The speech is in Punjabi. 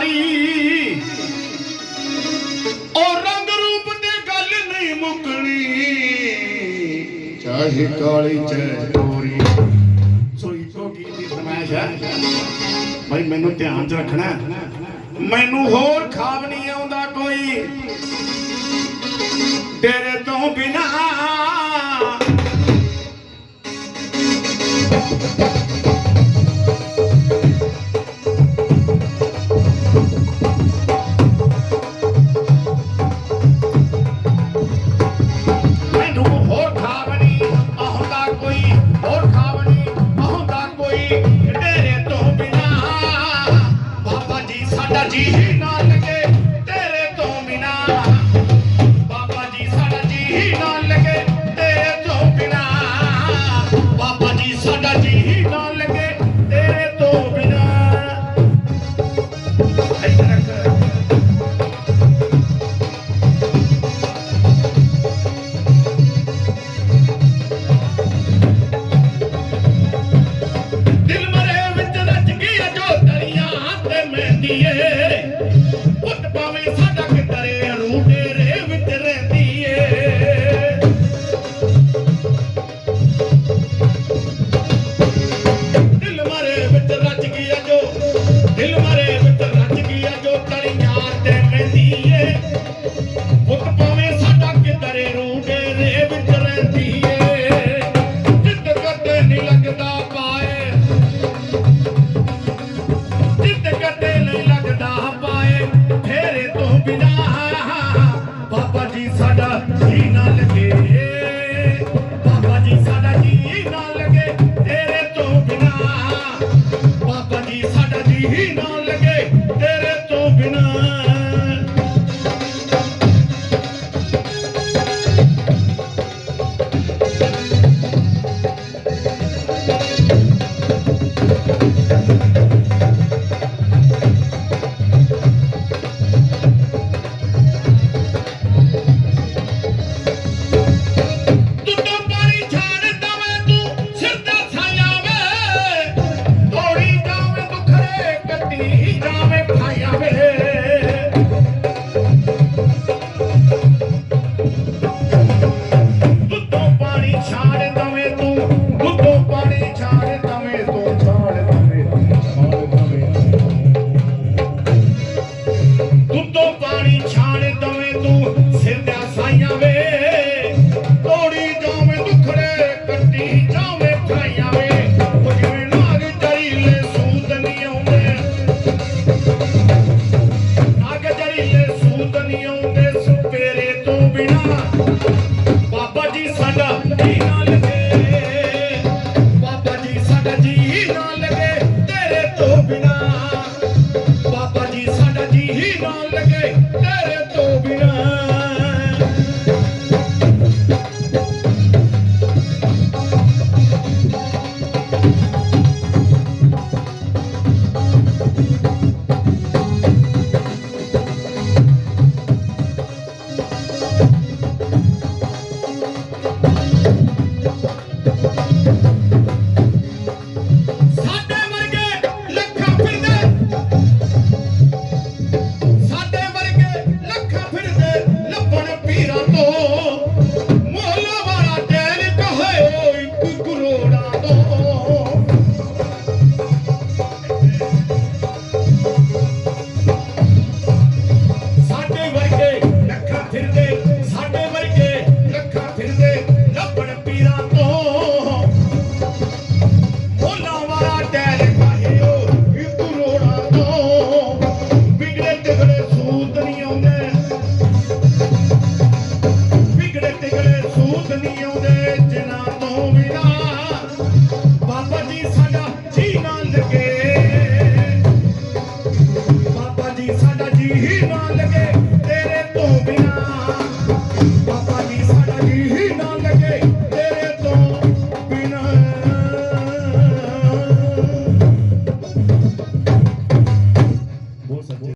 ਸਾਰੀ ਉਹ ਰੰਗ ਰੂਪ ਦੀ ਗੱਲ ਨਹੀਂ ਮੁੱਕਣੀ। ਚਾਹੇ ਕਾਲੀ, ਚਾਹੇ ਤੋਰੀ ਸੋ ਇਤੋ ਦੀ ਫਰਮਾਇਸ਼ ਹੈ? ਭਾਈ ਮੈਨੂੰ ਧਿਆਨ ਚ ਰੱਖਣਾ ਮੈਨੂੰ ਹੋਰ ਖਾਬ ਨਹੀਂ ਆਉਂਦਾ ਕੋਈ। ਸਾਡਾ ਜੀ ਪੁੱਤ ਬਾਬਾ ਜੀ ਸਾਡਾ ਜੀ ਨਾ ਲਗੇ। ਬਾਬਾ ਜੀ ਸਾਡਾ ਜੀ ਨਾ ਲਗੇ, ਤੇਰੇ ਤੋਂ ਬਿਨਾ ਬਾਬਾ ਜੀ ਸਾਡਾ ਜੀ ਨਾ ਲਗੇ, ਤੇਰੇ ਤੋਂ ਬਿਨਾ ਜਾਏਗਾ। ਬਾਬਾ ਜੀ ਸਾਡਾ ਜੀ ਹੀ ਹੀਰਾ